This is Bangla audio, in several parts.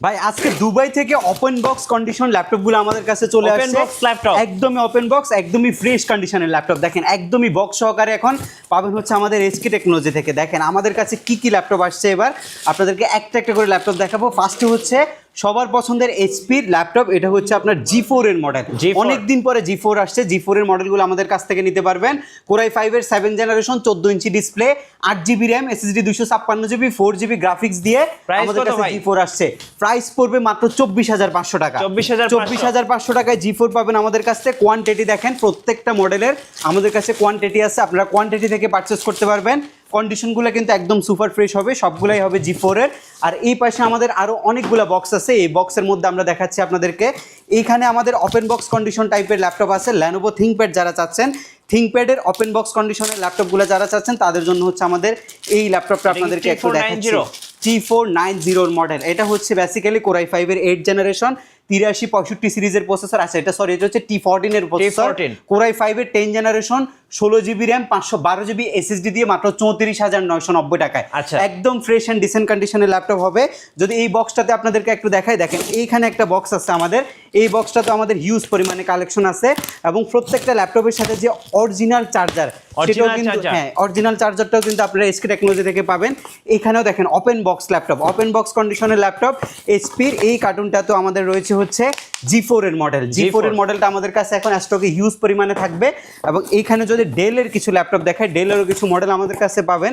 ভাই আজকে দুবাই থেকে ওপেন বক্স কন্ডিশন ল্যাপটপগুলো আমাদের কাছে চলে আসছে আসছে। বক্স ল্যাপটপ একদমই ওপেন বক্স একদমই ফ্রেশ কন্ডিশনের ল্যাপটপ দেখেন একদমই বক্স সহকারে এখন পাবেন হচ্ছে আমাদের এসকে টেকনোলজি থেকে। দেখেন আমাদের কাছে কি কি ল্যাপটপ আসছে এবার? আপনাদেরকে একটা একটা করে ল্যাপটপ দেখাবো। ফার্স্টে হচ্ছে সবার পছন্দের এইচপির ল্যাপটপ এটা হচ্ছে আপনার জি ফোর এর মডেল G4 অনেক দিন পরে জি ফোর আসছে। জি ফোর এর মডেলগুলো আমাদের কাছ থেকে নিতে পারবেন। কোরাই ফাইভ এর সেভেন জেনারেশন চোদ্দ ইঞ্চি ডিসপ্লে আট জিবি র্যাম এসএসডি দুশো ছাপ্পান্ন জিবি ফোর জিবি গ্রাফিক্স দিয়ে আমাদের কাছে? জি ফোর আসছে। প্রাইস পড়বে মাত্র চব্বিশ হাজার পাঁচশো টাকা। 24,500 চব্বিশ হাজার পাঁচশো টাকায় জি ফোর পাবেন আমাদের কাছ থেকে। কোয়ান্টিটি দেখেন প্রত্যেকটা মডেলের আমাদের কাছে কোয়ান্টিটি আছে। আপনারা কোয়ান্টিটি থেকে পারচেস করতে পারবেন। কন্ডিশনগুলো কিন্তু একদম সুপার ফ্রেশ হবে সবগুলাই হবে জি ফোরের আর এই পাশে আমাদের আরও অনেকগুলো বক্স আছে এই বক্সের মধ্যে আমরা দেখাচ্ছি আপনাদেরকে। এইখানে আমাদের ওপেন বক্স কন্ডিশন টাইপের ল্যাপটপ আছে ল্যানোভো থিঙ্কপ্যাড যারা চাচ্ছেন থিঙ্কপ্যাডের ওপেন বক্স কন্ডিশনের ল্যাপটপগুলো যারা চাচ্ছেন তাদের জন্য হচ্ছে আমাদের এই ল্যাপটপটা আপনাদেরকে একটু দেখাচ্ছি। T490? জি ফোর নাইন জিরোর মডেল এটা হচ্ছে বেসিক্যালি কোরাই ফাইভের এইট জেনারেশন তিরাশি পঁয়ষট্টি সিরিজের প্রসেসর আছে। এটা সরি এটা হচ্ছে টি ফোরটিনের প্রসেসর কোরাই ফাইভের টেন জেনারেশন ষোলো জিবি র্যাম পাঁচশো বারো জিবি এসএসডি দিয়ে মাত্র চৌত্রিশ হাজার নয়শো নব্বই টাকায়। আচ্ছা। একদম ফ্রেশ অ্যান্ড ডিসেন্ট কন্ডিশনের ল্যাপটপ হবে। যদি এই বক্সটাতে আপনাদেরকে একটু দেখাই দেখেন এইখানে একটা বক্স আছে আমাদের। এই বক্সটা তো আমাদের হিউজ পরিমাণে কালেকশন আছে এবং প্রত্যেকটা ল্যাপটপের সাথে যে অরিজিনাল চার্জার সেটাও কিন্তু হ্যাঁ অরিজিনাল চার্জারটাও কিন্তু আপনারা এসকে টেকনোলজি থেকে পাবেন। এখানেও দেখেন open box laptop open box কন্ডিশনের ল্যাপটপ এইচপির এই কার্টুনটা তো আমাদের রয়েছে হচ্ছে জি ফোর এর মডেল জি ফোর এর মডেলটা আমাদের কাছে এখন স্টকে হিউজ পরিমাণে থাকবে এবং এইখানে যদি ডেলের কিছু ল্যাপটপ দেখায় ডেলেরও কিছু মডেল আমাদের কাছে পাবেন।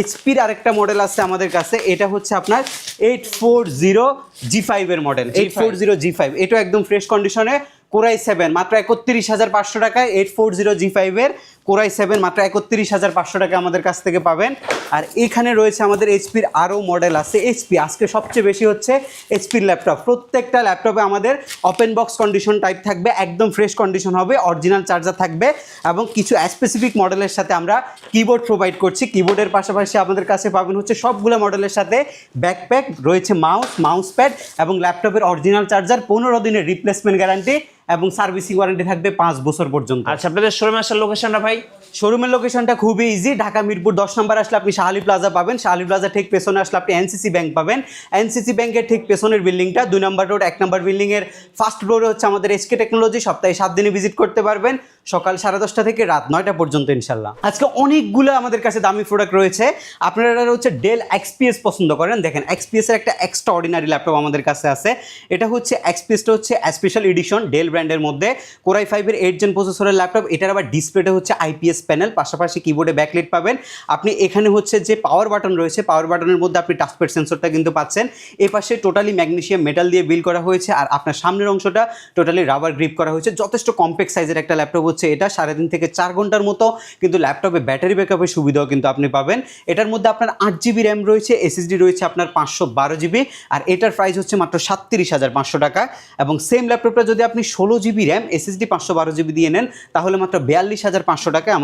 এইচপির আরেকটা মডেল আছে আমাদের কাছে। এটা হচ্ছে আপনার এইট ফোর জিরো জি ফাইভের model eight four zero G five এটাও একদম ফ্রেশ কন্ডিশনে কোরাই সেভেন মাত্র একত্রিশ হাজার পাঁচশো টাকায় এইট ফোর জিরো জি ফাইভের কোরাই সেভেন মাত্র একত্রিশ হাজার পাঁচশো টাকা আমাদের কাছ থেকে পাবেন। আর এখানে রয়েছে আমাদের এইচপির আরও মডেল আছে। এইচপি আজকে সবচেয়ে বেশি হচ্ছে এইচপির ল্যাপটপ প্রত্যেকটা ল্যাপটপে আমাদের ওপেন বক্স কন্ডিশন টাইপ থাকবে, একদম ফ্রেশ কন্ডিশন হবে অরিজিনাল চার্জার থাকবে এবং কিছু স্পেসিফিক মডেলের সাথে আমরা কিবোর্ড প্রোভাইড করছি। কিবোর্ডের পাশাপাশি আমাদের কাছে পাবেন হচ্ছে সবগুলো মডেলের সাথে ব্যাকপ্যাক রয়েছে মাউস মাউস প্যাড এবং ল্যাপটপের অরিজিনাল চার্জার পনেরো দিনের রিপ্লেসমেন্ট গ্যারান্টি এবং সার্ভিসিং ওয়ারেন্টি থাকবে পাঁচ বছর পর্যন্ত। আচ্ছা আপনাদের শোরুমে আসার লোকেশনটা ভাই? শোরুমের লোকেশনটা খুবই ইজি ঢাকা, মিরপুর, দশ নম্বর আসলে আপনি শাহালি প্লাজা পাবেন। শাহালি প্লাজা ঠিক পেছনে আসলে আপনি এনসিসি ব্যাংক পাবেন। এনসিসি ব্যাংকের ঠিক পেছনের বিল্ডিংটা দুই নম্বর রোড এক নম্বর বিল্ডিংয়ের ফার্স্ট ফ্লোরে হচ্ছে আমাদের এসকে টেকনোলজি সপ্তাহে সাত দিনে ভিজিট করতে পারবেন, সকাল সাড়ে দশটা থেকে রাত নয়টা পর্যন্ত ইনশাল্লাহ। আজকে অনেকগুলো আমাদের কাছে দামি প্রোডাক্ট রয়েছে। আপনারা হচ্ছে ডেল এক্সপিএস পছন্দ করেন, দেখেন এক্সপিএস এর একটা এক্সট্রা অর্ডিনারি ল্যাপটপ আমাদের কাছে আছে। এটা হচ্ছে এক্সপিএসটা হচ্ছে স্পেশাল এডিশন ডেল ব্র্যান্ডের মধ্যে। কোরাই ফাইভের এইট জেন প্রসেসরের ল্যাপটপ এটার আবার ডিসপ্লেটা হচ্ছে আইপিএস প্যানেল, পাশাপাশি কিবোর্ডে ব্যাকলাইট পাবেন। আপনি এখানে হচ্ছে যে পাওয়ার বাটন রয়েছে পাওয়ার বাটনের মধ্যে আপনি টাচপ্যাড সেন্সরটা কিন্তু পাচ্ছেন। এই পাশে টোটালি ম্যাগনেশিয়াম মেটাল দিয়ে বিল করা হয়েছে, আর আপনার সামনের অংশটা টোটালি রাবার গ্রিপ করা হয়েছে। যথেষ্ট কম্প্যাক্ট সাইজের একটা ল্যাপটপ হচ্ছে এটা, সাড়ে তিন থেকে চার ঘণ্টার মতো, কিন্তু ল্যাপটপে ব্যাটারি ব্যাকআপের সুবিধাও কিন্তু আপনি পাবেন। এটার মধ্যে আপনার আট জিবি র্যাম রয়েছে এসএসডি রয়েছে আপনার পাঁচশো বারো জিবি আর এটার প্রাইস হচ্ছে মাত্র সাতত্রিশ হাজার পাঁচশো টাকা। এবং সেম ল্যাপটপটা যদি আপনি ষোলো জিবি র্যাম এসএসডি পাঁচশো বারো জিবি দিয়ে নেন, তাহলে মাত্র বিয়াল্লিশ হাজার পাঁচশো টাকায়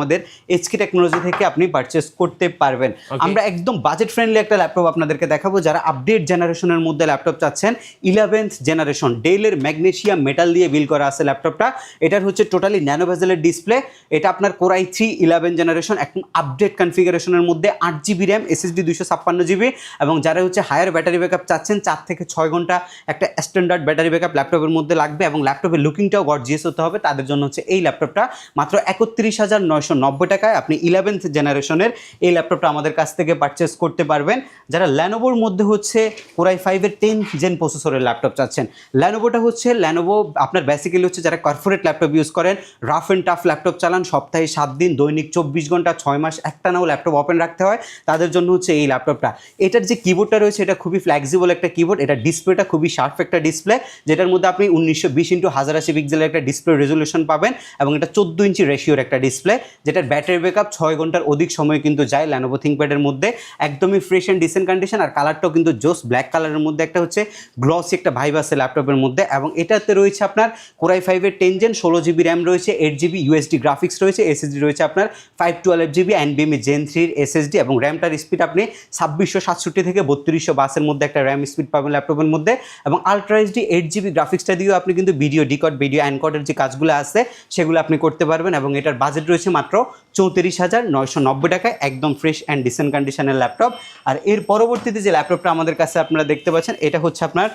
এইচকে টেকনোলজি থেকে আপনি পারচেস করতে পারবেন। আমরা একদম বাজেট ফ্রেন্ডলি একটা ল্যাপটপ আপনাদেরকে দেখাবো যারা আপডেট জেনারেশনের মধ্যে ল্যাপটপ চাচ্ছেন। ইলেভেন্থ জেনারেশন ডেলের ম্যাগনেশিয়াম মেটাল দিয়ে বিল করা আছে ল্যাপটপটা এটার হচ্ছে টোটালি ন্যানো ভেজেলের ডিসপ্লে এটা আপনার core i three eleven generation একদম আপডেট কনফিগারেশনের মধ্যে আট জিবি র্যাম এসএসডি দুশো ছাপ্পান্ন জিবি এবং যারা হচ্ছে হায়ার ব্যাটারি ব্যাকআপ চাচ্ছেন চার থেকে ছয় ঘণ্টা একটা স্ট্যান্ডার্ড ব্যাটারি ব্যাকআপ ল্যাপটপের মধ্যে লাগবে এবং ল্যাপটপের লুকিংটাও গর্জিয়াস হতে হবে। তাদের জন্য হচ্ছে এই ল্যাপটপটা মাত্র একত্রিশ হাজার নয়শো নব্বই টাকায় আপনি ইলেভেন্থ জেনারেশনের এই ল্যাপটপটা আমাদের কাছ থেকে পারচেস করতে পারবেন। যারা ল্যানোভোর মধ্যে হচ্ছে কোরাই ফাইভের টেন জেন প্রসেসরের ল্যাপটপ চাচ্ছেন ল্যানোভোটা হচ্ছে ল্যানোভো আপনার বেসিক্যালি হচ্ছে যারা কর্পোরেট ল্যাপটপ ইউজ করেন রাফ অ্যান্ড টাফ ল্যাপটপ চালান, সপ্তাহে সাত দিন, দৈনিক চব্বিশ ঘণ্টা, ছয় মাস, একটানাও ল্যাপটপ ওপেন রাখতে হয়, তাদের জন্য হচ্ছে এই ল্যাপটপটা এটার যে কিবোর্ডটা রয়েছে, এটা খুবই ফ্লেক্সিবল একটা কিবোর্ড এটা ডিসপ্লেটা খুবই শার্প একটা ডিসপ্লে যেটার মধ্যে আপনি উনিশশো বিশ ইন্টু হাজার আশি পিক্সেলের একটা ডিসপ্লে রেজলিউশন পাবেন এবং এটা চোদ্দ ইঞ্চি রেশিওর একটা ডিসপ্লে যেটার ব্যাটারি ব্যাকআপ ছয় ঘণ্টার অধিক সময় কিন্তু যায় ল্যানোভো থিঙ্কপ্যাডের মধ্যে। একদমই ফ্রেশ অ্যান্ড ডিসেন্ট কন্ডিশন আর কালারটাও কিন্তু জোস ব্ল্যাক কালারের মধ্যে। একটা হচ্ছে গ্লসি একটা ভাইব আছে ল্যাপটপের মধ্যে এবং এটাতে রয়েছে আপনার কোরাই ফাইভের টেন জেন ষোলো জিবি র্যাম রয়েছে এইট জিবি ইউএসডি গ্রাফিক্স রয়েছে এসএসডি রয়েছে আপনার ফাইভ টুয়েলভ জিবি এনবিএমই জেন থ্রির এসএসডি এবং র্যামটার স্পিড আপনি ছাব্বিশশো সাতষট্টি থেকে বত্রিশশো বাসের মধ্যে একটা র্যাম স্পিড পাবেন ল্যাপটপের মধ্যে এবং আলট্রা এইচডি এইট জিবি গ্রাফিক্সটা দিয়েও আপনি কিন্তু ভিডিও ডিকট ভিডিও অ্যানকটের যে কাজগুলো আছে, সেগুলো আপনি করতে পারবেন এবং এটার বাজেট রয়েছে মাত্র চৌত্রিশ হাজার নয়শো নব্বই টাকায় একদম ফ্রেশ অ্যান্ড ডিসেন্ট কন্ডিশনের ল্যাপটপ আর এর পরবর্তীতে যে ল্যাপটপটা আমাদের কাছে আপনারা দেখতে পাচ্ছেন, এটা হচ্ছে আপনার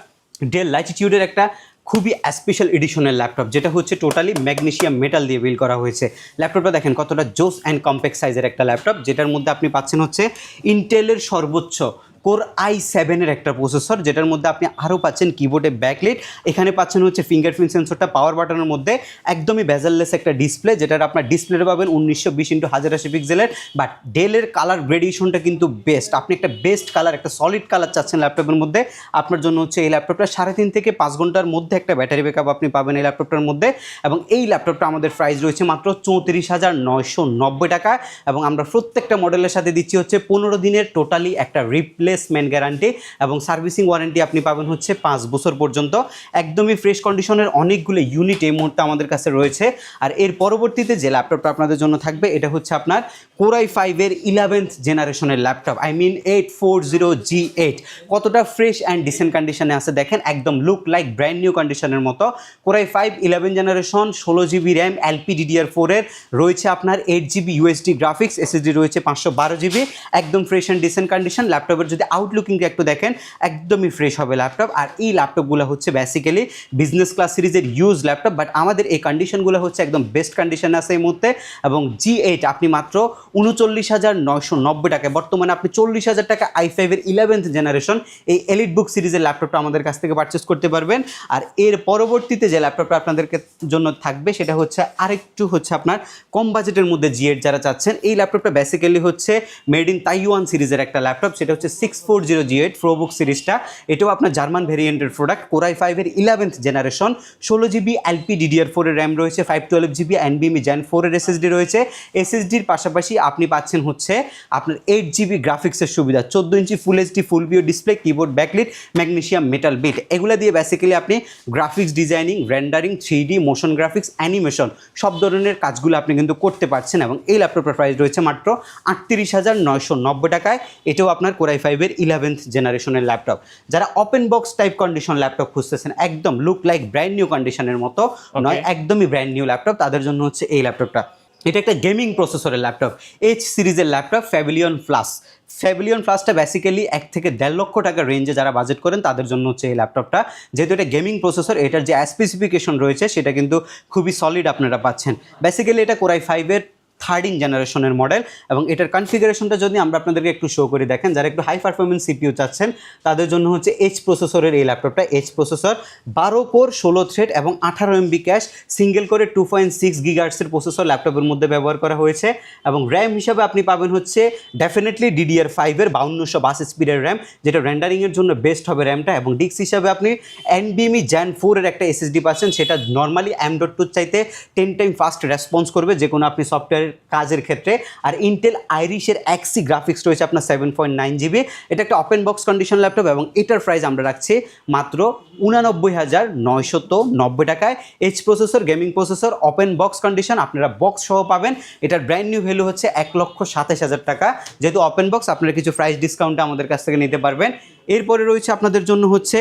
ডেল লাইটিটিউডের একটা খুবই স্পেশাল এডিশনের ল্যাপটপ যেটা হচ্ছে টোটালি ম্যাগনেশিয়াম মেটাল দিয়ে বিল করা হয়েছে। ল্যাপটপটা দেখেন কতটা জোস অ্যান্ড কম্প্যাক্ট সাইজের একটা ল্যাপটপ যেটার মধ্যে আপনি পাচ্ছেন হচ্ছে ইন্টেলের সর্বোচ্চ কোর আই সেভেনের একটা প্রসেসর, যেটার মধ্যে আপনি আরও পাচ্ছেন কিবোর্ডে ব্যাকলিট এখানে পাচ্ছেন হচ্ছে ফিঙ্গারপ্রিন্ট সেন্সরটা পাওয়ার বাটনের মধ্যে। একদমই বেজাললেস একটা ডিসপ্লে যেটার আপনার ডিসপ্লেটা পাবেন উনিশশো বিশ ইন্টু হাজার আশি পিক্সেলের বাট ডেলের কালার গ্রেডিয়েশনটা কিন্তু বেস্ট আপনি একটা বেস্ট কালার একটা সলিড কালার চাচ্ছেন ল্যাপটপের মধ্যে, আপনার জন্য হচ্ছে এই ল্যাপটপটা সাড়ে তিন থেকে পাঁচ ঘণ্টার মধ্যে একটা ব্যাটারি ব্যাকআপ আপনি পাবেন এই ল্যাপটপটার মধ্যে। এবং এই ল্যাপটপটা আমাদের প্রাইস রয়েছে মাত্র চৌত্রিশ হাজার নয়শো নব্বই টাকা। এবং আমরা প্রত্যেকটা মডেলের সাথে দিচ্ছি হচ্ছে পনেরো দিনের টোটালি একটা রিপ্লেসমেন্ট গ্যারান্টি এবং সার্ভিসিং ওয়ারেন্টি আপনি পাবেন হচ্ছে পাঁচ বছর পর্যন্ত। একদমই ফ্রেশ কন্ডিশনের অনেকগুলো ইউনিট এই মুহূর্তে আমাদের কাছে রয়েছে। আর এর পরবর্তীতে যে ল্যাপটপটা আপনাদের জন্য থাকবে, এটা হচ্ছে আপনার কোরাই ফাইভের ইলেভেন্থ জেনারেশনের laptop I mean eight four zero G eight কতটা ফ্রেশ অ্যান্ড ডিসেন্ট কন্ডিশনে আছে দেখেন, একদম লুক লাইক ব্র্যান্ড নিউ কন্ডিশনের মতো। Core i five eleven generation ষোলো জিবি র্যাম এলপি ডিডিআর ফোরের রয়েছে আপনার eight GB UHD graphics SSD রয়েছে পাঁচশো বারো জিবি একদম ফ্রেশ অ্যান্ড ডিসেন্ট কন্ডিশন ল্যাপটপের আউটলুকিংটা একটু দেখেন, একদমই ফ্রেশ হবে ল্যাপটপ আর এই ল্যাপটপগুলো হচ্ছে বেসিক্যালি বিজনেস ক্লাস সিরিজের ইউজ ল্যাপটপ বাট আমাদের এই কন্ডিশনগুলো হচ্ছে একদম বেস্ট কন্ডিশনে আছে এই মুহূর্তে। এবং জি এইট আপনি মাত্র উনচল্লিশ হাজার নয়শো নব্বই টাকায়, বর্তমানে আপনি চল্লিশ হাজার টাকা আই ফাইভের ইলেভেন্থ জেনারেশন এই এলিট বুক সিরিজের ল্যাপটপটা আমাদের কাছ থেকে পারচেস করতে পারবেন। আর এর পরবর্তীতে যে ল্যাপটপটা আপনাদেরকে জন্য থাকবে, সেটা হচ্ছে আরেকটু হচ্ছে আপনার কম বাজেটের মধ্যে জি এইট যারা চাচ্ছেন, এই ল্যাপটপটা বেসিক্যালি হচ্ছে মেড ইন তাইওয়ান সিরিজের একটা ল্যাপটপ সেটা হচ্ছে six four zero G eight ProBook সিরিজটা এটাও আপনার জার্মান ভেরিয়েন্টের প্রোডাক্ট কোরাই ফাইভের ইলেভেন্থ জেনারেশন ষোলো জিবি এলপি ডিডিআর ফোরের র্যাম রয়েছে ফাইভ টুয়েলভ জিবি এনবিএমি জ্যান ফোরের এসএসডি রয়েছে। এসএসডির পাশাপাশি আপনি পাচ্ছেন হচ্ছে আপনার এইট জিবি গ্রাফিক্সের সুবিধা, চোদ্দ ইঞ্চি full HD full view display keyboard backlit magnesium metal built এগুলো দিয়ে বেসিক্যালি আপনি graphics designing rendering three motion graphics animation সব ধরনের কাজগুলো আপনি কিন্তু করতে পারছেন এবং এই ল্যাপটপের প্রাইস রয়েছে মাত্র আটত্রিশ হাজার নয়শো নব্বই টাকায়। এটাও আপনার কোরাই ফাইভের ইলেভেন্থ জেনারেশনের ল্যাপটপ যারা open box type condition laptop খুঁজতেছেন একদম লুক লাইক ব্র্যান্ড নিউ কন্ডিশনের মতো নয় একদমই ব্র্যান্ড নিউ ল্যাপটপ তাদের জন্য হচ্ছে এই ল্যাপটপটা এটা একটা গেমিং প্রসেসরের ল্যাপটপ এইচ সিরিজের ল্যাপটপ ফ্যাভিলিয়ন প্লাস ফ্যাভিলিয়ন প্লাসটা বেসিক্যালি এক থেকে দেড় লক্ষ টাকার রেঞ্জে যারা বাজেট করেন তাদের জন্য হচ্ছে এই ল্যাপটপটা যেহেতু এটা গেমিং প্রসেসর এটার যে স্পেসিফিকেশন রয়েছে সেটা কিন্তু খুবই সলিড আপনারা পাচ্ছেন। বেসিক্যালি এটা কোরাই ফাইভের থার্ডিং জেনারেশনের মডেল এবং এটার কনফিগারেশনটা যদি আমরা আপনাদেরকে একটু শো করে দেখেন, যারা একটু হাই পারফরমেন্স সিপিউ চাচ্ছেন, তাদের জন্য হচ্ছে এইচ প্রসেসরের এই ল্যাপটপটা এইচ প্রসেসর বারো কোর ষোলো থ্রেড এবং আঠারো এমবি ক্যাশ সিঙ্গেল করে টু পয়েন্ট সিক্স গিগার্সের প্রসেসর ল্যাপটপের মধ্যে ব্যবহার করা হয়েছে এবং র্যাম হিসাবে আপনি পাবেন হচ্ছে ডেফিনেটলি ডিডিআর ফাইভের বাউন্নশো বাস স্পিডের র্যাম যেটা রেন্ডারিংয়ের জন্য বেস্ট হবে র্যামটা এবং ডিক্স হিসাবে আপনি এনবিএমই জ্যান ফোরের একটা এসএসডি পাচ্ছেন, সেটা নর্মালি ডট টুর চাইতে টেন টাইম ফাস্ট রেসপন্স করবে যে কোনো আপনি সফটওয়্যার কাজের ক্ষেত্রে। আর ইন্টেল আইরিশের এক্সি গ্রাফিক্স রয়েছে আপনার সেভেন পয়েন্ট নাইন জিবি এটা একটা ওপেন বক্স কন্ডিশন ল্যাপটপ এবং এটার প্রাইস আমরা রাখছি মাত্র উনানব্বই হাজার নয়শত নব্বই টাকায়। H processor gaming processor open box condition আপনারা বক্স সহ পাবেন। এটার ব্র্যান্ড নিউ ভ্যালু হচ্ছে এক লক্ষ সাতাশ হাজার টাকা। যেহেতু ওপেন বক্স আপনারা কিছু প্রাইস ডিসকাউন্টে আমাদের কাছ থেকে নিতে পারবেন। এরপরে রয়েছে আপনাদের জন্য হচ্ছে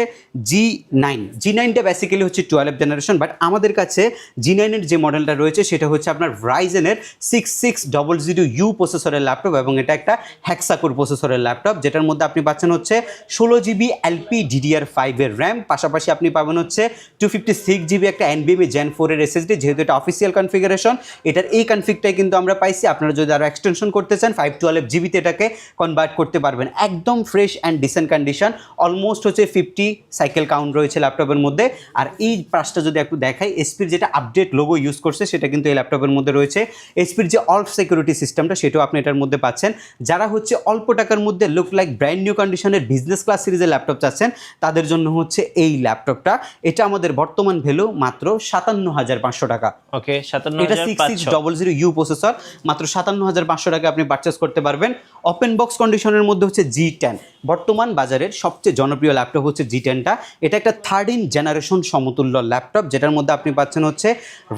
জি নাইন জি নাইনটা বেসিক্যালি হচ্ছে টুয়েলভ জেনারেশন বাট আমাদের কাছে জি নাইনের যে মডেলটা রয়েছে, সেটা হচ্ছে আপনার রাইজেনের six six double zero U প্রসেসরের ল্যাপটপ এবং এটা একটা হ্যাক্সাকুর প্রসেসরের ল্যাপটপ যেটার মধ্যে আপনি পাচ্ছেন হচ্ছে ষোলো জিবি এলপি ডিডিআর ফাইভের র্যাম পাশাপাশি আপনি পাবেন হচ্ছে টু ফিফটি সিক্স জিবি একটা এনবিএমি জেন ফোরের এসএসডি যেহেতু এটা অফিসিয়াল কনফিগারেশন এটার এই কনফিগটাই কিন্তু আমরা পাইছি। আপনারা যদি আরও এক্সটেনশন করতে চান ফাইভ টুয়েলভ জিবিতে এটাকে কনভার্ট করতে পারবেন। একদম fresh and decent condition almost হচ্ছে ফিফটি সাইকেল কাউন্ট রয়েছে ল্যাপটপের মধ্যে। আর এই পাশটা যদি একটু দেখাই এসপির যেটা আপডেট লোগো ইউজ করছে সেটা কিন্তু এই ল্যাপটপের মধ্যে রয়েছে। এসপির যে অল্প সিকিউরিটি সিস্টেমটা সেটাও আপনি এটার মধ্যে পাচ্ছেন। যারা হচ্ছে অল্প টাকার মধ্যে লুক লাইক ব্র্যান্ড নিউ কন্ডিশনের বিজনেস ক্লাস সিরিজের ল্যাপটপ চাচ্ছেন তাদের জন্য হচ্ছে এই ল্যাপটপটা এটা আমাদের বর্তমান ভ্যালু মাত্র সাতান্ন হাজার পাঁচশো টাকা। ওকে সাতান্ন এটা six six double zero U processor মাত্র সাতান্ন হাজার পাঁচশো টাকা আপনি পারচেস করতে পারবেন। ওপেন বক্স কন্ডিশনের মধ্যে হচ্ছে জি টেন বর্তমান বাজারের সবচেয়ে জনপ্রিয় ল্যাপটপ হচ্ছে জি টেনটা এটা একটা থার্ড ইন জেনারেশন সমতুল্য ল্যাপটপ, যেটার মধ্যে আপনি পাচ্ছেন হচ্ছে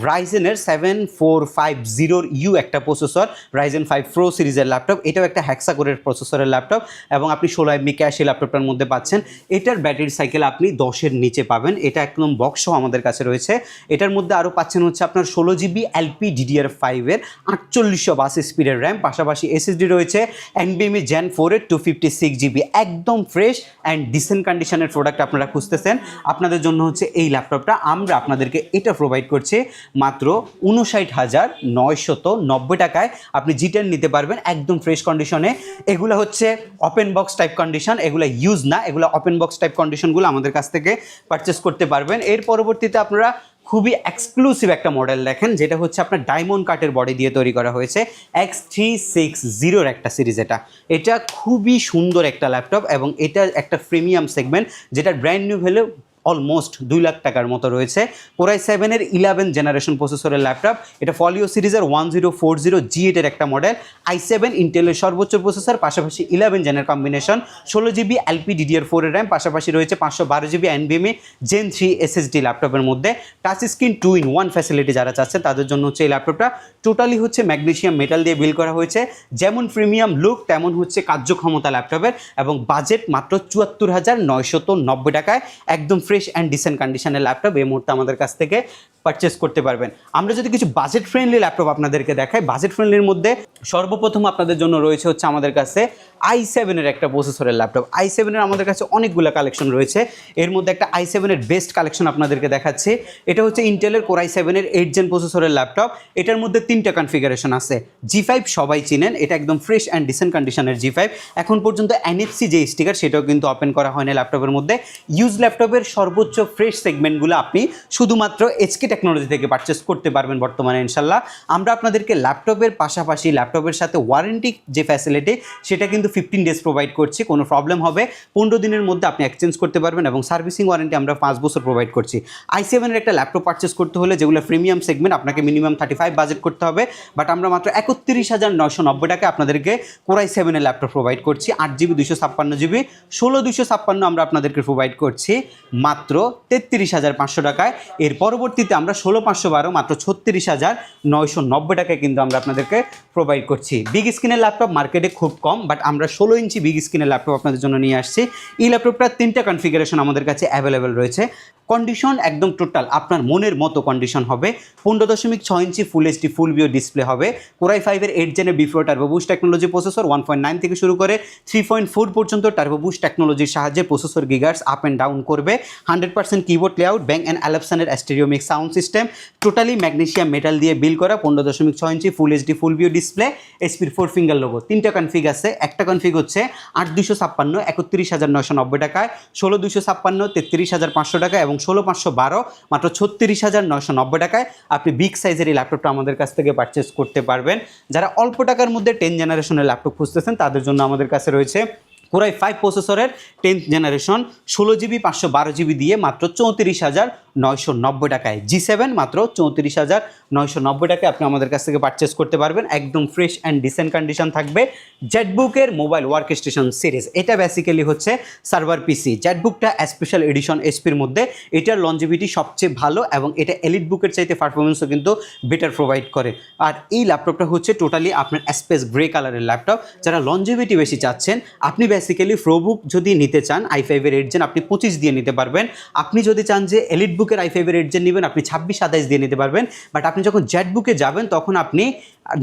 রাইজেনের সেভেন ফোর ফাইভ জিরোর ইউ একটা প্রসেসর রাইজেন ফাইভ প্রো সিরিজের ল্যাপটপ। এটাও একটা হ্যাক্সাকোরের প্রসেসরের ল্যাপটপ এবং আপনি ষোলো এমবি ক্যাশ এই ল্যাপটপটার মধ্যে পাচ্ছেন। এটার ব্যাটারি সাইকেল আপনি দশের নিচে পাবেন। এটা একদম বক্সও আমাদের কাছে রয়েছে। এটার মধ্যে আরও পাচ্ছেন হচ্ছে আপনার ষোলো জিবি এলপি ডিডিআর ফাইভের আটচল্লিশশো বাস স্পিডের র্যাম পাশাপাশি এসএসডি রয়েছে এনবিএমই জেন ফোরের টু ফিফটি সিক্স জিবি, একদম ফ্রেশ অ্যান্ড ডিসেন্ট কন্ডিশনের প্রোডাক্ট আপনারা খুঁজতেছেন। আপনাদের জন্য হচ্ছে এই ল্যাপটপটা আমরা আপনাদেরকে এটা প্রোভাইড করছি মাত্র উনষাট হাজার নয়শত নব্বই টাকায়। আপনি জিটেন নিতে পারবেন একদম ফ্রেশ কন্ডিশনে এগুলো হচ্ছে ওপেন বক্স টাইপ কন্ডিশন এগুলো ইউজ না। এগুলো ওপেন বক্স টাইপ কন্ডিশনগুলো আমাদের কাছ থেকে পারচেস করতে পারবেন। এর পরবর্তীতে আপনারা খুবই এক্সক্লুসিভ একটা মডেল দেখেন, যেটা হচ্ছে আপনার ডায়মন্ড কাটের বডি দিয়ে তৈরি করা হয়েছে এক্স থ্রি সিক্স জিরোর একটা সিরিজ এটা। এটা খুবই সুন্দর একটা ল্যাপটপ এবং এটা একটা প্রিমিয়াম সেগমেন্ট যেটা ব্র্যান্ড নিউ ভ্যালু অলমোস্ট দুই লাখ টাকার মতো রয়েছে। কোরাই সেভেনের ইলেভেন জেনারেশন প্রসেসরের ল্যাপটপ এটা ফলিও সিরিজের one zero four zero G এটের একটা মডেল আই সেভেন ইন্টেলের সর্বোচ্চ প্রসেসর পাশাপাশি ইলেভেন জেনের কম্বিনেশন ষোলো জিবি এলপি ডিডিআর ফোরের র্যাম পাশাপাশি রয়েছে পাঁচশো বারো জিবি এনবিএমই জেন থ্রি এসএসডি ল্যাপটপের মধ্যে। Touch screen two in one facility যারা চাচ্ছেন, তাদের জন্য হচ্ছে এই ল্যাপটপটা টোটালি হচ্ছে ম্যাগনেশিয়াম মেটাল দিয়ে বিল করা হয়েছে। যেমন প্রিমিয়াম লুক তেমন হচ্ছে কার্যক্ষমতা ল্যাপটপের এবং বাজেট মাত্র চুয়াত্তর হাজার নয়শত নব্বই টাকায়। একদম ফ্রেশ অ্যান্ড ডিসেন্ট কন্ডিশনের ল্যাপটপ এই মুহূর্তে আমাদের কাছ থেকে পারচেস করতে পারবেন। আমরা যদি কিছু বাজেট ফ্রেন্ডলি ল্যাপটপ আপনাদেরকে দেখাই বাজেট ফ্রেন্ডলির মধ্যে সর্বপ্রথম আপনাদের জন্য রয়েছে হচ্ছে আমাদের কাছে আই সেভেনের একটা প্রসেসরের ল্যাপটপ আই সেভেনের আমাদের কাছে অনেকগুলো কালেকশন রয়েছে। এর মধ্যে একটা আই সেভেনের বেস্ট কালেকশন আপনাদেরকে দেখাচ্ছি। এটা হচ্ছে ইন্টেলের কোর আই সেভেনের এইট জেন প্রসেসরের ল্যাপটপ এটার মধ্যে তিনটা কনফিগারেশন আছে। জি ফাইভ সবাই চিনেন, এটা একদম ফ্রেশ অ্যান্ড ডিসেন্ট কন্ডিশনের জি ফাইভ এখন পর্যন্ত এনএফসি যে স্টিকার সেটাও কিন্তু ওপেন করা হয়নি ল্যাপটপের মধ্যে। ইউজ ল্যাপটপের সর্বোচ্চ ফ্রেশ সেগমেন্টগুলো আপনি শুধুমাত্র এইচকে টেকনোলজি থেকে পারচেস করতে পারবেন বর্তমানে, ইনশাল্লাহ। আমরা আপনাদেরকে ল্যাপটপের পাশাপাশি ল্যাপটপের সাথে ওয়ারেন্টি যে ফ্যাসিলিটি সেটা কিন্তু ফিফটিন ডেজ প্রোভাইড করছি, কোনো প্রবলেম হবে। পনেরো দিনের মধ্যে আপনি এক্সচেঞ্জ করতে পারবেন এবং সার্ভিসিং ওয়ারেন্টি আমরা পাঁচ বছর প্রোভাইড করছি। আই সেভেনের একটা ল্যাপটপ পারচেস করতে হলে যেগুলো প্রিমিয়াম সেগমেন্ট আপনাকে মিনিমাম থার্টি ফাইভ বাজেট করতে হবে। বাট আমরা মাত্র একত্রিশ হাজার নয়শো নব্বই টাকা আপনাদেরকে কোরাই সেভেনের ল্যাপটপ প্রোভাইড করছি। আট জিবি দুশো ছাপ্পান্ন জিবি ষোলো দুশো ছাপ্পান্ন আমরা আপনাদেরকে প্রোভাইড করছি। মাত্র তেত্রিশ হাজার পাঁচশো টাকায়। এর পরবর্তীতে আমরা ষোলো পাঁচশো বারো, মাত্র ছত্রিশ হাজার নয়শো নব্বই টাকায় কিন্তু আমরা আপনাদেরকে প্রোভাইড করছি। বিগ স্ক্রিনের ল্যাপটপ মার্কেটে খুব কম বাট আমরা ষোলো ইঞ্চি বিগ স্ক্রিনের ল্যাপটপ আপনাদের জন্য নিয়ে আসছি। এই ল্যাপটপটার তিনটা কনফিগারেশন আমাদের কাছে অ্যাভেলেবেল রয়েছে। কন্ডিশন একদম টোটাল আপনার মনের মতো কন্ডিশন হবে। পনেরো দশমিক ছয় ইঞ্চি full HD full view display হবে। কোরাই ফাইভের eight জেনের before turbo boost technology processor one point nine থেকে শুরু করে থ্রি পয়েন্ট ফোর পর্যন্ত টার্বোবুস টেকনোলজির সাহায্যে processor gigahertz up and down করবে। Hundred percent keyboard layout Bang and অ্যালাপসানের অ্যাস্টেরিওমিক sound system totally magnesium metal দিয়ে বিল করা, পনেরো দশমিক ছয় ইঞ্চি full HD full view display এসপির ফোর ফিঙ্গার লোগো তিনটা কনফিগ আছে, একটা কনফিগ হচ্ছে আট দুশো ছাপ্পান্ন, একত্রিশ হাজার নয়শো নব্বই টাকায়, ষোলো দুশো ছাপ্পান্ন, তেত্রিশ হাজার পাঁচশো টাকা এবং ষোলো পাঁচশো বারো, মাত্র ছত্রিশ হাজার নয়শো নব্বই টাকায় আপনি বিগ সাইজের এই ল্যাপটপটা আমাদের কাছ থেকে পারচেস করতে পারবেন। যারা অল্প টাকার মধ্যে টেন জেনারেশনের ল্যাপটপ খুঁজতেছেন, তাদের জন্য আমাদের কাছে রয়েছে কোরাই ফাইভ প্রসেসরের টেন্থ জেনারেশন ষোলো জিবি পাঁচশো বারো জিবি দিয়ে মাত্র চৌত্রিশ হাজার নয়শো নব্বই টাকায়। জি সেভেন মাত্র চৌত্রিশ হাজার নয়শো নব্বই টাকায় আপনি আমাদের কাছ থেকে পারচেস করতে পারবেন। একদম ফ্রেশ অ্যান্ড ডিসেন্ট কন্ডিশন থাকবে। জেটবুকের মোবাইল ওয়ার্ক স্টেশন সিরিজ এটা বেসিক্যালি হচ্ছে সার্ভার পিসি জেটবুকটা স্পেশাল এডিশন এসপির মধ্যে। এটার লঞ্জিভিটি সবচেয়ে ভালো এবং এটা এলিট বুকের চাইতে পারফরমেন্সও কিন্তু বেটার প্রোভাইড করে। আর এই ল্যাপটপটা হচ্ছে টোটালি আপনার স্পেস গ্রে কালারের ল্যাপটপ যারা লঞ্জিভিটি বেশি চাচ্ছেন, আপনি বেসিক্যালি ফ্রোবুক যদি নিতে চান আই ফাইভের এইট জেন আপনি পঁচিশ দিয়ে নিতে পারবেন। আপনি যদি চান যে এলিট বুকের আই ফাইভের এইট জেন নেবেন, আপনি ছাব্বিশ, সাতাইশ দিয়ে নিতে পারবেন। বাট আপনি যখন জেট বুকে যাবেন, তখন আপনি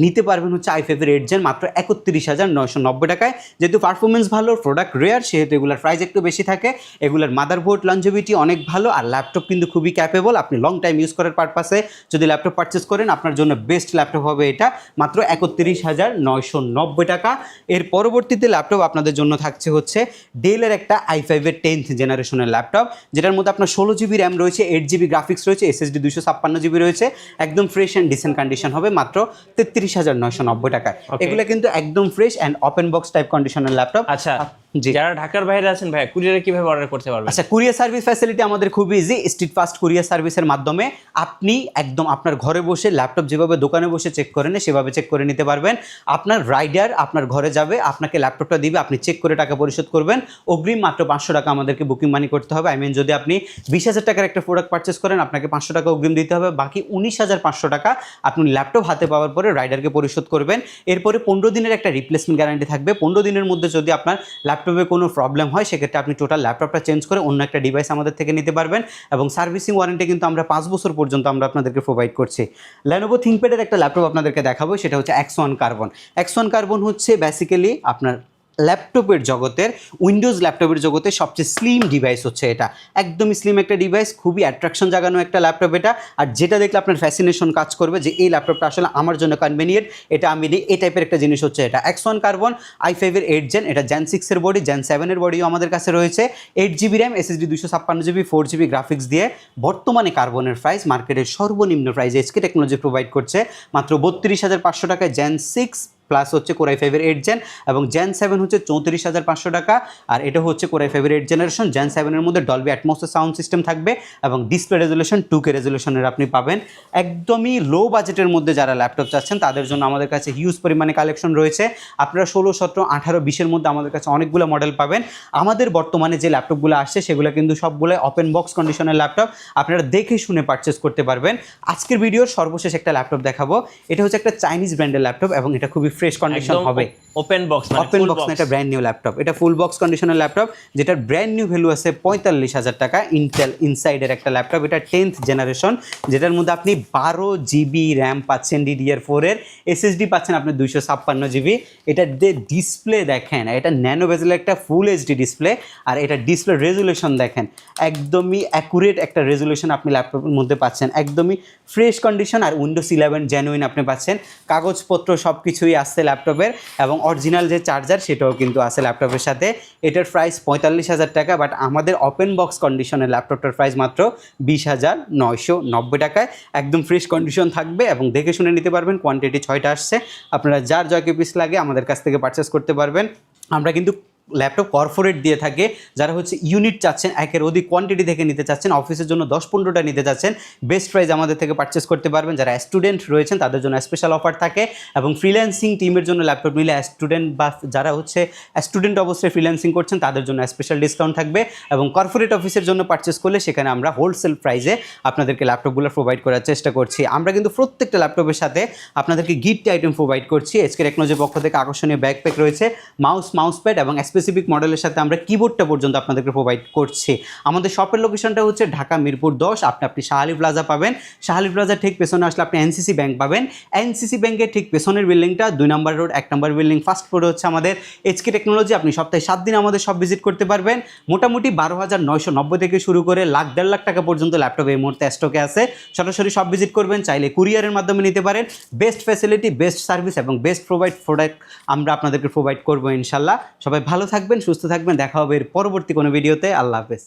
নিতে পারবেন হচ্ছে আই ফাইভের এইট জেন মাত্র একত্রিশ হাজার নয়শো নব্বই টাকায়। যেহেতু পারফরমেন্স ভালো প্রোডাক্ট রেয়ার সেহেতু এগুলোর প্রাইস একটু বেশি থাকে। এগুলোর মাদারবোর্ড লঞ্জিভিটি অনেক ভালো, আর ল্যাপটপ কিন্তু খুবই ক্যাপেবল আপনি লং টাইম ইউজ করার পারপাসে যদি ল্যাপটপ পারচেস করেন, আপনার জন্য বেস্ট ল্যাপটপ হবে এটা মাত্র একত্রিশ হাজার নয়শো নব্বই টাকা। এর পরবর্তীতে ল্যাপটপ আপনাদের জন্য থাকছে হচ্ছে ডেলের একটা আই ফাইভের টেন্থ জেনারেশনের ল্যাপটপ যেটার মধ্যে আপনার ষোলো জিবি র্যাম রয়েছে এইট জিবি গ্রাফিক্স রয়েছে এসএসডি দুশো ছাপ্পান্ন জিবি রয়েছে একদম ফ্রেশ অ্যান্ড ডিসেন্ট কন্ডিশন হবে মাত্র তেত্রিশ হাজার নয়শো নব্বই টাকায়. এগুলো কিন্তু একদম fresh and open box type কন্ডিশনের ল্যাপটপ আচ্ছা। যারা ঢাকার বাইরে আছেন ভাই কুরিয়ারে কীভাবে অর্ডার করতে পারবেন? আচ্ছা কুরিয়ার সার্ভিস ফ্যাসিলিটি আমাদের খুবই ইজি স্ট্রিট ফাস্ট কুরিয়ার সার্ভিসের মাধ্যমে আপনি একদম আপনার ঘরে বসে ল্যাপটপ যেভাবে দোকানে বসে চেক করে নেয় সেভাবে চেক করে নিতে পারবেন। আপনার রাইডার আপনার ঘরে যাবে আপনাকে ল্যাপটপটা দিবে আপনি চেক করে টাকা পরিশোধ করবেন। অগ্রিম মাত্র পাঁচশো টাকা আমাদেরকে বুকিং মানি করতে হবে। আই মিন যদি আপনি বিশ হাজার টাকার একটা প্রোডাক্ট পারচেস করেন আপনাকে পাঁচশো টাকা অগ্রিম দিতে হবে। বাকি উনিশ হাজার পাঁচশো টাকা আপনি ল্যাপটপ হাতে পাওয়ার পরে রাইডারকে পরিশোধ করবেন। এরপরে পনেরো দিনের একটা রিপ্লেসমেন্ট গ্যারান্টি থাকবে। পনেরো দিনের মধ্যে যদি আপনার ল্যাপটপে কোনো প্রবলেম হয়, সেক্ষেত্রে আপনি টোটাল ল্যাপটপটা চেঞ্জ করে অন্য একটা ডিভাইস আমাদের থেকে নিতে পারবেন এবং সার্ভিসিং ওয়ারেন্টি কিন্তু আমরা পাঁচ বছর পর্যন্ত আমরা আপনাদেরকে প্রোভাইড করছি। ল্যানোভো থিঙ্কপ্যাডের একটা ল্যাপটপ আপনাদেরকে দেখাবো, সেটা হচ্ছে X one carbon X one carbon হচ্ছে বেসিক্যালি আপনার ল্যাপটপের জগতের উইন্ডোজ ল্যাপটপের জগতে সবচেয়ে স্লিম ডিভাইস হচ্ছে এটা। একদমই স্লিম একটা ডিভাইস খুবই অ্যাট্রাকশন জাগানো একটা ল্যাপটপ এটা। আর যেটা দেখলে আপনার ফ্যাসিনেশন কাজ করবে যে এই ল্যাপটপটা আসলে আমার জন্য কনভেনিয়েন্ট এটা আমি নিই এই টাইপের একটা জিনিস হচ্ছে এটা। এক্স ওয়ান কার্বন আই ফাইভের এইট জেন এটা জেন সিক্সের বডি জেন সেভেনের বডিও আমাদের কাছে রয়েছে। এইট জিবি র্যাম এসএসডি দুশো ছাপ্পান্ন জিবি ফোর জিবি গ্রাফিক্স দিয়ে বর্তমানে কার্বনের প্রাইস মার্কেটের সর্বনিম্ন প্রাইস এসকে টেকনোলজি প্রোভাইড করছে মাত্র বত্রিশ হাজার পাঁচশো টাকায় জেন সিক্স প্লাস হচ্ছে কোরাই ফাইভের এইট জেন এবং জেন সেভেন হচ্ছে চৌত্রিশ হাজার পাঁচশো টাকা। আর এটা হচ্ছে কোরাই ফাইভের এইট জেনারেশন জেন সেভেনের মধ্যে ডলবি অ্যাটমোসের সাউন্ড সিস্টেম থাকবে এবং ডিসপ্লে রেজুলেশন টু কে রেজুলেশনের আপনি পাবেন। একদমই লো বাজেটের মধ্যে যারা ল্যাপটপ চাচ্ছেন, তাদের জন্য আমাদের কাছে হিউজ পরিমাণে কালেকশন রয়েছে। আপনারা ষোলো, সতেরো, আঠারো বিশের মধ্যে আমাদের কাছে অনেকগুলো মডেল পাবেন। আমাদের বর্তমানে যে ল্যাপটপগুলো আসছে, সেগুলো কিন্তু সবগুলো ওপেন বক্স কন্ডিশনের ল্যাপটপ আপনারা দেখে শুনে পারচেস করতে পারবেন। আজকের ভিডিওর সর্বশেষ একটা ল্যাপটপ দেখাবো। এটা হচ্ছে একটা চাইনিজ ব্র্যান্ডের ল্যাপটপ এবং এটা খুবই ফ্রেশ কন্ডিশন হবে। ওপেন বক্স ওপেন বক্স না এটা ব্র্যান্ড নিউ ল্যাপটপ এটা ফুল বক্স কন্ডিশনের ল্যাপটপ যেটার ব্র্যান্ড নিউ ভ্যালু আছে পঁয়তাল্লিশ হাজার টাকা ইন্টেল ইনসাইডের একটা ল্যাপটপ এটা টেন্থ জেনারেশন যেটার মধ্যে আপনি বারো জিবি র্যাম পাচ্ছেন ডিডিআর ফোরের এসএসডি পাচ্ছেন আপনি দুইশো ছাপ্পান্ন জিবি এটার যে ডিসপ্লে দেখেন এটা ন্যানো বেজেলের একটা ফুল এইচডি ডিসপ্লে আর এটা ডিসপ্লে রেজুলেশন দেখেন। একদমই অ্যাকুরেট একটা রেজুলেশন আপনি ল্যাপটপের মধ্যে পাচ্ছেন। একদমই ফ্রেশ কন্ডিশন আর উইন্ডোজ ইলেভেন জেনুইন আপনি পাচ্ছেন। কাগজপত্র সব কিছুই আসছে ল্যাপটপের এবং অরিজিনাল যে চার্জার সেটাও কিন্তু আছে ল্যাপটপের সাথে। এটার প্রাইস পঁয়তাল্লিশ হাজার টাকা বাট আমাদের ওপেন বক্স কন্ডিশনের ল্যাপটপটার প্রাইস মাত্র বিশ হাজার নয়শো নব্বই টাকায়। একদম ফ্রেশ কন্ডিশন থাকবে এবং দেখে শুনে নিতে পারবেন কোয়ান্টিটি ছয়টা আসছে। আপনারা যার জয়কে পিস লাগে আমাদের কাছ থেকে পারচেস করতে পারবেন। আমরা কিন্তু ল্যাপটপ কর্পোরেট দিয়ে থাকে, যারা হচ্ছে ইউনিট চাচ্ছেন, একের অধিক কোয়ান্টিটি থেকে নিতে চাচ্ছেন অফিসের জন্য দশ পনেরোটা নিতে চাচ্ছেন বেস্ট প্রাইস আমাদের থেকে পারচেস করতে পারবেন। যারা স্টুডেন্ট রয়েছেন, তাদের জন্য স্পেশাল অফার থাকে এবং ফ্রিল্যান্সিং টিমের জন্য ল্যাপটপ নিলে স্টুডেন্ট বা যারা হচ্ছে স্টুডেন্ট অবস্থায় ফ্রিল্যান্সিং করছেন, তাদের জন্য স্পেশাল ডিসকাউন্ট থাকবে এবং কর্পোরেট অফিসের জন্য পারচেস করলে সেখানে আমরা হোলসেল প্রাইসে আপনাদেরকে ল্যাপটপগুলো প্রোভাইড করার চেষ্টা করছি। আমরা কিন্তু প্রত্যেকটা ল্যাপটপের সাথে আপনাদেরকে গিফট আইটেম প্রোভাইড করছি। এসকে টেকনোলজির পক্ষ থেকে আকর্ষণীয় ব্যাকপ্যাক রয়েছে মাউস মাউস প্যাড এবং স্পেসিফিক মডেলের সাথে আমরা কিবোর্ডটা পর্যন্ত আপনাদেরকে প্রোভাইড করছি। আমাদের শপের লোকেশনটা হচ্ছে ঢাকা মিরপুর দশ। আপনি আপনি শাহালি প্লাজা পাবেন। শাহালি প্লাজা ঠিক পেছনে আসলে আপনি এনসিসি ব্যাংক পাবেন। এনসিসি ব্যাংকের ঠিক পেছনের বিল্ডিংটা দুই নম্বর রোড এক নম্বর বিল্ডিং ফার্স্ট ফ্লোরে হচ্ছে আমাদের এইচকে টেকনোলজি আপনি সপ্তাহে সাত দিন আমাদের সব ভিজিট করতে পারবেন। মোটামুটি বারো হাজার নয়শো নব্বই থেকে শুরু করে লাখ দেড় লাখ টাকা পর্যন্ত ল্যাপটপ এই মুহূর্তে স্টকে আছে। সরাসরি সব ভিজিট করবেন, চাইলে কুরিয়ারের মাধ্যমে নিতে পারেন। বেস্ট ফ্যাসিলিটি বেস্ট সার্ভিস এবং বেস্ট প্রোভাইড প্রোডাক্ট আমরা আপনাদেরকে প্রোভাইড করব ইনশাল্লাহ। সবাই ভালো থাকবেন সুস্থ থাকবেন দেখা হবে এর পরবর্তী কোনো ভিডিওতে। আল্লাহ হাফেজ।